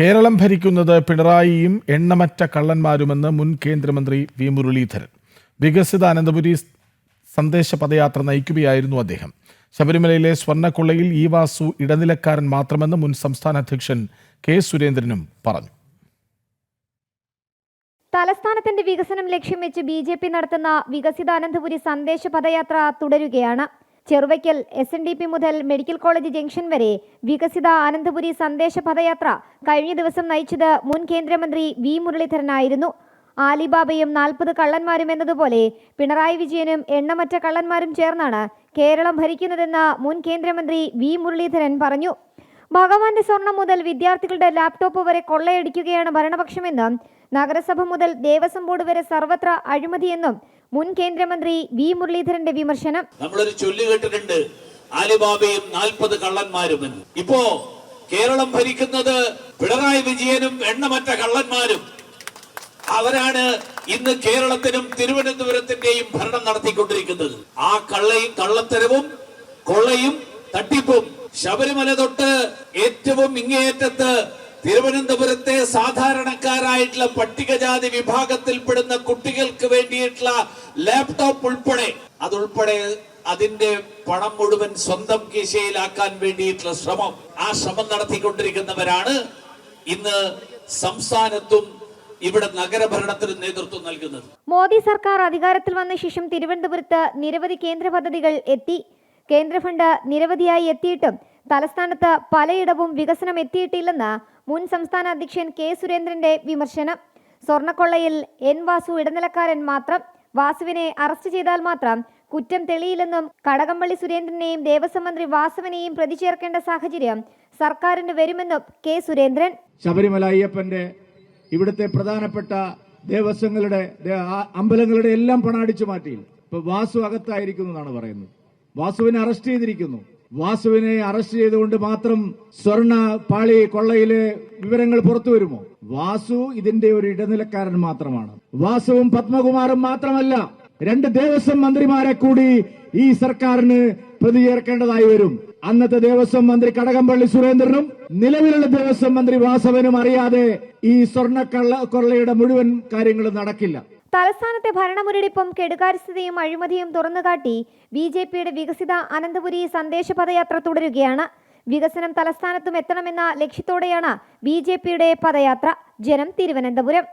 കേരളം ഭരിക്കുന്നത് പിണറായിയും എണ്ണമറ്റ കള്ളന്മാരുമെന്ന് മുൻ കേന്ദ്രമന്ത്രി വി മുരളീധരൻ. വികസിത അനന്തപുരി സന്ദേശ പദയാത്ര നയിക്കുകയായിരുന്നു അദ്ദേഹം. ശബരിമലയിലെ സ്വർണക്കൊള്ളയിൽ ഈ വാസു ഇടനിലക്കാരൻ മാത്രമെന്ന് മുൻ സംസ്ഥാന അധ്യക്ഷൻ കെ സുരേന്ദ്രനും പറഞ്ഞു. തലസ്ഥാനത്തിന്റെ വികസനം ലക്ഷ്യം വെച്ച് ബി ജെ പി നടത്തുന്ന വികസിതാനന്ദപുരി സന്ദേശ പദയാത്ര തുടരുകയാണ്. Cheruvakkal S N D P മുതൽ മെഡിക്കൽ കോളേജ് ജംഗ്ഷൻ വരെ വികസിത ആനന്ദപുരി സന്ദേശ പദയാത്ര കഴിഞ്ഞ ദിവസം നയിച്ചത് മുൻ കേന്ദ്രമന്ത്രി വി മുരളീധരനായിരുന്നു. ആലിബാബയും നാൽപ്പത് കള്ളന്മാരും എന്നതുപോലെ പിണറായി വിജയനും എണ്ണമറ്റ കള്ളന്മാരും ചേർന്നാണ് കേരളം ഭരിക്കുന്നതെന്ന് മുൻ കേന്ദ്രമന്ത്രി വി മുരളീധരൻ പറഞ്ഞു. ഭഗവാന്റെ സ്വർണം മുതൽ വിദ്യാർത്ഥികളുടെ ലാപ്ടോപ്പ് വരെ കൊള്ളയടിക്കുകയാണ് ഭരണപക്ഷമെന്ന് നഗരസഭ മുതൽ ദേവസ്വം ബോർഡ് വരെ സർവത്ര അഴിമതിയെന്നും മുൻ കേന്ദ്രമന്ത്രി വി മുരളീധരന്റെ വിമർശനം. നമ്മളൊരു ചൊല്ലു കേട്ടിട്ടുണ്ട് ആലിബാബയും നാൽപ്പത് കള്ളന്മാരും ഇപ്പോ കേരളം ഭരിക്കുന്നത് പിണറായി വിജയനും എണ്ണമറ്റ കള്ളന്മാരും. അവരാണ് ഇന്ന് കേരളത്തിനും തിരുവനന്തപുരത്തിന്റെയും ഭരണം നടത്തിക്കൊണ്ടിരിക്കുന്നത്. ആ കള്ളയും കള്ളത്തരവും കൊള്ളയും തട്ടിപ്പും ശബരിമല തൊട്ട് ഏറ്റവും ഇങ്ങേയറ്റത്ത് തിരുവനന്തപുരത്തെ സാധാരണക്കാരായിട്ടുള്ള പട്ടികജാതി വിഭാഗത്തിൽപ്പെടുന്ന കുട്ടികൾക്ക് വേണ്ടിയിട്ടുള്ള ലാപ്ടോപ്പ് ഉൾപ്പെടെ അതുൾപ്പെടെ അതിന്റെ പണം മുഴുവൻ സ്വന്തം കീശയിലാക്കാൻ വേണ്ടിയിട്ടുള്ള ശ്രമം ആ ശ്രമം നടത്തിക്കൊണ്ടിരിക്കുന്നവരാണ്. ഇന്ന് സംസ്ഥാനത്തും ഇവിടെ നഗരഭരണത്തിന് നേതൃത്വം നൽകുന്നത്. മോദി സർക്കാർ അധികാരത്തിൽ വന്ന ശേഷം തിരുവനന്തപുരത്ത് നിരവധി കേന്ദ്ര പദ്ധതികൾ എത്തി. കേന്ദ്ര ഫണ്ട് നിരവധിയായി എത്തിയിട്ടും തലസ്ഥാനത്ത് പലയിടവും വികസനം എത്തിയിട്ടില്ലെന്ന് മുൻ സംസ്ഥാന അധ്യക്ഷൻ കെ സുരേന്ദ്രന്റെ വിമർശനം. സ്വർണക്കൊള്ളയിൽ എൻ വാസു ഇടനിലക്കാരൻ മാത്രം. വാസുവിനെ അറസ്റ്റ് ചെയ്താൽ മാത്രം കുറ്റം തെളിയില്ലെന്നും കടകംപള്ളി സുരേന്ദ്രനെയും ദേവസ്വം മന്ത്രി വാസവനെയും പ്രതി ചേർക്കേണ്ട സാഹചര്യം സർക്കാരിന് വരുമെന്നും കെ സുരേന്ദ്രൻ. ശബരിമല അയ്യപ്പന്റെ ഇവിടുത്തെ പ്രധാനപ്പെട്ട ദേവസ്വങ്ങളുടെ അമ്പലങ്ങളുടെ എല്ലാം പണം അടിച്ചു മാറ്റി. ഇപ്പൊ വാസു അകത്തായിരിക്കുന്നു എന്നാണ് പറയുന്നത്. വാസുവിനെ അറസ്റ്റ് ചെയ്തിരിക്കുന്നു. വാസുവിനെ അറസ്റ്റ് ചെയ്തുകൊണ്ട് മാത്രം സ്വർണ പാളി കൊള്ളയിലെ വിവരങ്ങൾ പുറത്തു വരുമോ? വാസു ഇതിന്റെ ഒരു ഇടനിലക്കാരൻ മാത്രമാണ്. വാസുവും പത്മകുമാറും മാത്രമല്ല രണ്ട് ദേവസ്വം മന്ത്രിമാരെ കൂടി ഈ സർക്കാരിന് പ്രതി ചേർക്കേണ്ടതായി വരും. അന്നത്തെ ദേവസ്വം മന്ത്രി കടകംപള്ളി സുരേന്ദ്രനും നിലവിലുള്ള ദേവസ്വം മന്ത്രി വാസവനും അറിയാതെ ഈ സ്വർണക്കള്ള കൊള്ളയുടെ മുഴുവൻ കാര്യങ്ങളും നടക്കില്ല. തലസ്ഥാനത്തെ ഭരണമുരടിപ്പും കെടുകാര്യസ്ഥതയും അഴിമതിയും തുറന്നുകാട്ടി ബി ജെ പിയുടെ വികസിത അനന്തപുരി സന്ദേശ പദയാത്ര തുടരുകയാണ്. വികസനം തലസ്ഥാനത്തും എത്തണമെന്ന ലക്ഷ്യത്തോടെയാണ് ബി ജെ പിയുടെ പദയാത്ര. ജനം തിരുവനന്തപുരം.